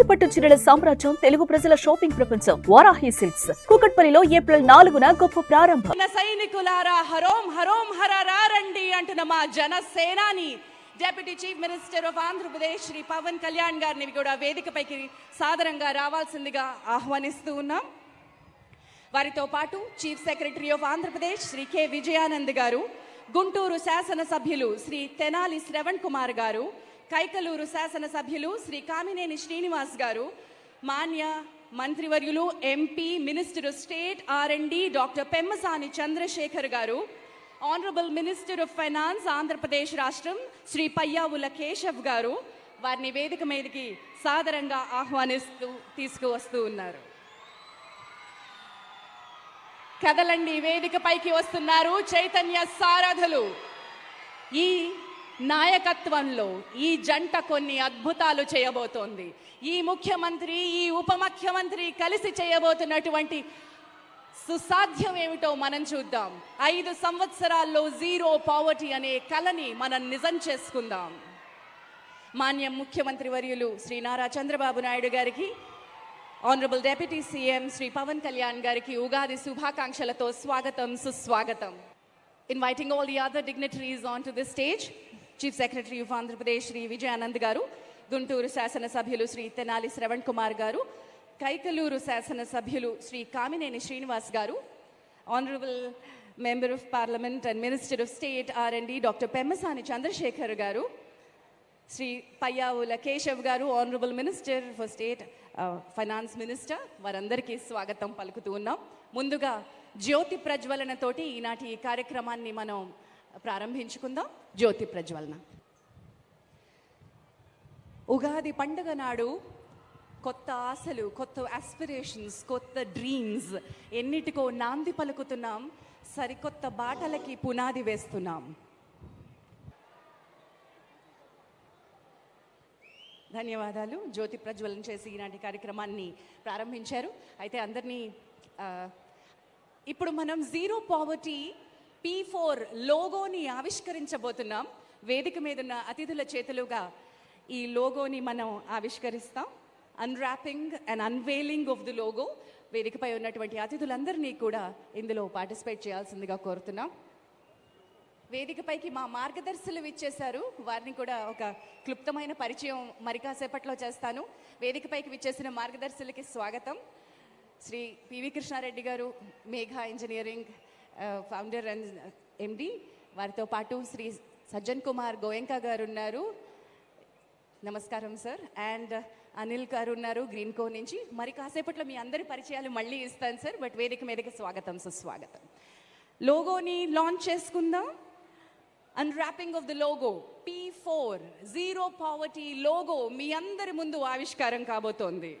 కంచిపట్టు చీరల సామ్రాజ్యం తెలుగు ప్రజల షాపింగ్ ప్రపంచం వారాహి సిల్క్స్. కూకట్పల్లిలో ఏప్రిల్ నాలుగున గొప్ప ప్రారంభం. సైనికులారా హరోం హరోం హరారండి అంటున్న మా జనసేనాని deputy chief minister of Andhra Pradesh Shri Pawan Kalyan గారిని కూడా వేదికపైకి సాదరంగా రావాల్సిందిగా ఆహ్వానిస్తూ ఉన్నాం. వారితో పాటు chief secretary of Andhra Pradesh Shri K Vijayanand గారు గుంటూరు శాసనసభ్యులు శ్రీ తెనాలి శ్రవణ్ కుమార్ గారు కైకలూరు శాసనసభ్యులు శ్రీ కామినేని శ్రీనివాస్ గారు మాన్య మంత్రివర్యులు MP minister state R and D doctor Pemmasani Chandrasekhar గారు honourable minister of finance Andhra Pradesh రాష్ట్రం శ్రీ పయ్యావుల కేశవ్ గారు వారిని వేదిక మీదకి సాదరంగా ఆహ్వానిస్తూ తీసుకువస్తూ ఉన్నారు. కదలండి వేదిక పైకి వస్తున్నారు చైతన్య సారథులు. ఈ నాయకత్వంలో ఈ జంట కొన్ని అద్భుతాలు చేయబోతోంది. ఈ ముఖ్యమంత్రి ఈ ఉప ముఖ్యమంత్రి కలిసి చేయబోతున్నటువంటి సుసాధ్యం ఏమిటో మనం చూద్దాం. ఐదు సంవత్సరాల్లో జీరో పావర్టీ అనే కలని మనం నిజం చేసుకుందాం. మాన్యం ముఖ్యమంత్రి వర్యులు శ్రీ నారా చంద్రబాబు నాయుడు గారికి honourable deputy CM Shri Pawan Kalyan గారికి ఉగాది శుభాకాంక్షలతో స్వాగతం సుస్వాగతం. Inviting all the other dignitaries on to the stage chief secretary of Andhra Pradesh Shri Vijayanand గారు గుంటూరు శాసనసభ్యులు శ్రీ తెనాలి శ్రవణ్ కుమార్ గారు కైకలూరు శాసనసభ్యులు శ్రీ కామినేని శ్రీనివాస్ గారు honourable member of parliament and minister of state R and doctor Pemmasani Chandrasekhar గారు శ్రీ పయ్యావుల కేశవ్ గారు honourable minister for state finance minister వారందరికీ స్వాగతం పలుకుతూ ఉన్నాం. ముందుగా జ్యోతి ప్రజ్వలనతోటి ఈనాటి ఈ కార్యక్రమాన్ని మనం ప్రారంభించుకుందాం. జ్యోతి ప్రజ్వలన. ఉగాది పండుగ నాడు కొత్త ఆశలు కొత్త ఆస్పిరేషన్స్ కొత్త డ్రీమ్స్ ఎన్నిటికో నాంది పలుకుతున్నాం. సరికొత్త బాటలకి పునాది వేస్తున్నాం. ధన్యవాదాలు. జ్యోతి ప్రజ్వలన చేసి ఈనాటి కార్యక్రమాన్ని ప్రారంభించారు. అయితే అందరినీ ఇప్పుడు మనం జీరో పావర్టీ పీ ఫోర్ లోగోని ఆవిష్కరించబోతున్నాం. వేదిక మీద ఉన్న అతిథుల చేతులుగా ఈ లోగోని మనం ఆవిష్కరిస్తాం. Unwrapping and unveiling of the logo వేదికపై ఉన్నటువంటి అతిథులందరినీ కూడా ఇందులో పార్టిసిపేట్ చేయాల్సిందిగా కోరుతున్నాం. వేదికపైకి మా మార్గదర్శులు విచ్చేశారు. వారిని కూడా ఒక క్లుప్తమైన పరిచయం మరికాసేపట్లో చేస్తాను. వేదికపైకి విచ్చేసిన మార్గదర్శులకి స్వాగతం. శ్రీ పివి కృష్ణారెడ్డి గారు Megha engineering founder and MD వారితో పాటు శ్రీ సజ్జన్ కుమార్ గోయంకా గారు ఉన్నారు. నమస్కారం సార్ అండ్ అనిల్ గారు ఉన్నారు గ్రీన్ కో నుంచి. మరి కాసేపట్లో మీ అందరి పరిచయాలు మళ్ళీ ఇస్తాను సార్ బట్ వేదిక మీదకి స్వాగతం సుస్వాగతం. లోగోని లాంచ్ చేసుకుందాం. Unwrapping of the logo P four zero poverty logo మీ అందరి ముందు ఆవిష్కారం కాబోతోంది.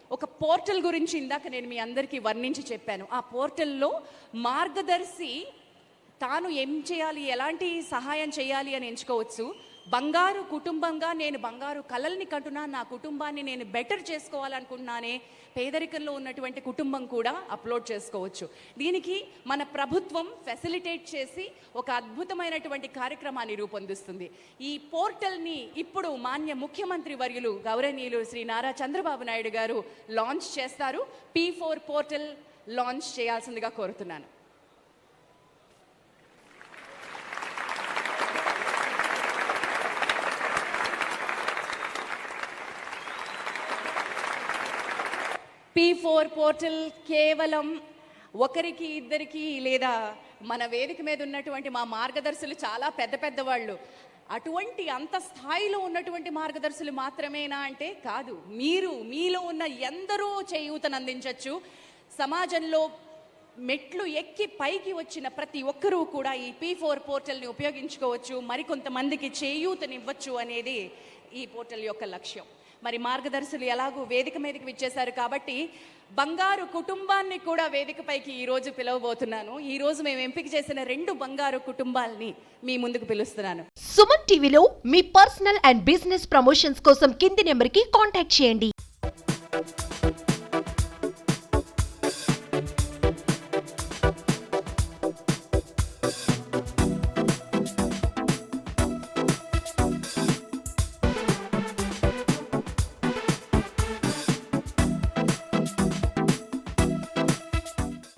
ఒక పోర్టల్ గురించి ఇందాక నేను మీ అందరికీ వర్ణించి చెప్పాను. ఆ పోర్టల్లో మార్గదర్శి తాను ఏం చేయాలి ఎలాంటి సహాయం చేయాలి అని ఎంచుకోవచ్చు. బంగారు కుటుంబంగా నేను బంగారు కలల్ని కంటున్నా నా కుటుంబాన్ని నేను బెటర్ చేసుకోవాలనుకుంటున్నానే పేదరికంలో ఉన్నటువంటి కుటుంబం కూడా అప్లోడ్ చేసుకోవచ్చు. దీనికి మన ప్రభుత్వం ఫెసిలిటేట్ చేసి ఒక అద్భుతమైనటువంటి కార్యక్రమాన్ని రూపొందిస్తుంది. ఈ పోర్టల్ని ఇప్పుడు మాన్య ముఖ్యమంత్రి వర్యులు గౌరవనీయులు శ్రీ నారా చంద్రబాబు నాయుడు గారు లాంచ్ చేస్తారు. పీ ఫోర్ పోర్టల్ లాంచ్ చేయాల్సిందిగా కోరుతున్నాను. పీ ఫోర్ పోర్టల్ కేవలం ఒకరికి ఇద్దరికి లేదా మన వేదిక మీద ఉన్నటువంటి మా మార్గదర్శులు చాలా పెద్ద పెద్ద వాళ్ళు అటువంటి అంత స్థాయిలో ఉన్నటువంటి మార్గదర్శులు మాత్రమేనా అంటే కాదు. మీరు మీలో ఉన్న ఎందరో చేయూతనందించవచ్చు సమాజంలో మెట్లు ఎక్కి పైకి వచ్చిన ప్రతి ఒక్కరూ కూడా ఈ పీ ఫోర్ పోర్టల్ని ఉపయోగించుకోవచ్చు. మరికొంతమందికి చేయూతనివ్వచ్చు అనేది ఈ పోర్టల్ యొక్క లక్ష్యం. మరి మార్గదర్శులు ఎలాగూ వేదిక మీదకి విచ్చేశారు కాబట్టి బంగారు కుటుంబాన్ని కూడా వేదికపైకి ఈరోజు పిలవబోతున్నాను. ఈరోజు మేము ఎంపిక చేసిన రెండు బంగారు కుటుంబాల్ని మీ ముందుకు పిలుస్తున్నాను. సుమన్ టీవీలో మీ పర్సనల్ అండ్ బిజినెస్ ప్రమోషన్స్ కోసం కింది నెంబర్కి కాంటాక్ట్ చేయండి.